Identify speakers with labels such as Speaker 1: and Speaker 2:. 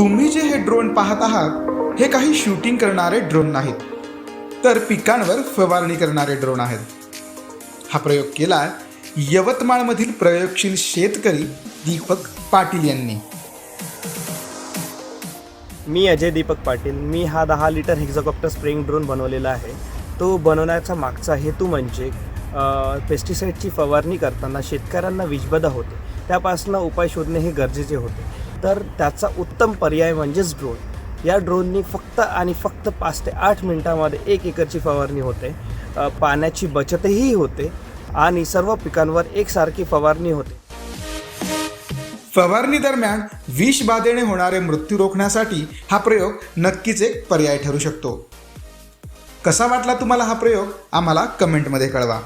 Speaker 1: तुम्ही जे हे ड्रोन पाहत आहात हे काही शूटिंग करणारे ड्रोन नाहीत. तर पिकांवर फवारणी करणारे ड्रोन आहेत. हा प्रयोग केला यवतमाळमधील प्रयोगशील शेतकरी दीपक पाटील यांनी.
Speaker 2: मी अजय दीपक पाटील. मी हा दहा लिटर हेक्झॉकॉप्टर स्प्रिंग ड्रोन बनवलेला आहे. तो बनवण्याचा मागचा हेतू म्हणजे पेस्टिसाईडची फवारणी करताना शेतकऱ्यांना विषबाधा होते. त्यापासून उपाय शोधणे हे गरजेचे होते. तर त्याचा उत्तम पर्याय म्हणजेच ड्रोन या ड्रोननी फक्त आणि फक्त पाच ते आठ मिनटामध्ये एक एकरची फवारणी होते. पाण्याची बचतही होते आणि सर्व पिकांवर एकसारखी फवारणी होते.
Speaker 1: फवारणी दरम्यान विष बाधेने होणारे मृत्यू रोखण्यासाठी हा प्रयोग नक्कीच एक पर्याय ठरू शकतो. कसा वाटला तुम्हाला हा प्रयोग? आम्हाला कमेंटमध्ये कळवा.